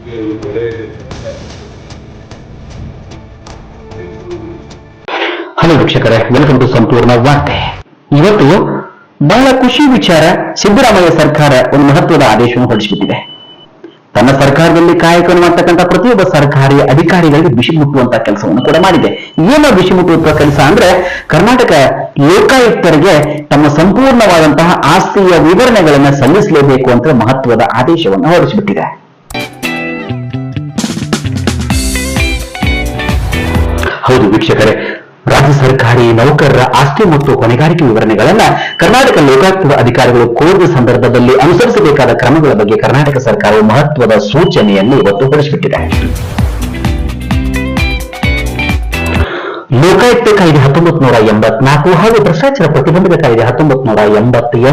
Hello ವೀಕ್ಷಕರೇ welcome to ಸಂಪೂರ್ಣ ವಾರ್ತೆ. ಇವತ್ತು ಬಹಳ ಖುಷಿ ವಿಚಾರ ಸಿದ್ದರಾಮಯ್ಯ ಸರ್ಕಾರ ಒಂದು ಮಹತ್ವದ ಆದೇಶವನ್ನು ಹೊರಡಿಸಿಬಿಟ್ಟಿದೆ. ತನ್ನ ಸರ್ಕಾರದಲ್ಲಿ ಕಾಯಕವನ್ನು ಮಾಡ್ತಕ್ಕಂಥ ಪ್ರತಿಯೊಬ್ಬ ಸರ್ಕಾರಿ ಅಧಿಕಾರಿಗಳಿಗೆ ಬಿಸಿ ಮುಟ್ಟುವಂತಹ ಕೆಲಸವನ್ನು ಕೂಡ ಮಾಡಿದೆ. ಏನು ಬಿಸಿ ಮುಟ್ಟುವಂತಹ ಕೆಲಸ ಅಂದ್ರೆ ಕರ್ನಾಟಕ ಲೋಕಾಯುಕ್ತರಿಗೆ ತಮ್ಮ ಸಂಪೂರ್ಣವಾದಂತಹ ಆಸ್ತಿಯ ವಿವರಣೆಗಳನ್ನು ಸಲ್ಲಿಸಲೇಬೇಕು ಅಂತ ಮಹತ್ವದ ಆದೇಶವನ್ನು ಹೊರಡಿಸಿಬಿಟ್ಟಿದೆ. ಹೌದು ವೀಕ್ಷಕರೇ. ರಾಜ್ಯ ಸರ್ಕಾರಿ ನೌಕರರ ಆಸ್ತಿ ಮತ್ತು ಹೊಣೆಗಾರಿಕೆ ವಿವರಣೆಗಳನ್ನ ಕರ್ನಾಟಕ ಲೋಕಾಯುಕ್ತದ ಅಧಿಕಾರಿಗಳು ಕೋರಿದ ಸಂದರ್ಭದಲ್ಲಿ ಅನುಸರಿಸಬೇಕಾದ ಕ್ರಮಗಳ ಬಗ್ಗೆ ಕರ್ನಾಟಕ ಸರ್ಕಾರವು ಮಹತ್ವದ ಸೂಚನೆಯನ್ನು ಇವತ್ತು ಹೊರಡಿಸಿಬಿಟ್ಟಿದೆ. ಲೋಕಾಯುಕ್ತ ಕಾಯ್ದೆ ಹತ್ತೊಂಬತ್ತು ನೂರ ಎಂಬತ್ನಾಲ್ಕು ಹಾಗೂ ಭ್ರಷ್ಟಾಚಾರ ಪ್ರತಿಬಂಧಕ ಕಾಯ್ದೆ ಹತ್ತೊಂಬತ್ತು ನೂರ ಎಂಬತ್ತೆಂಟು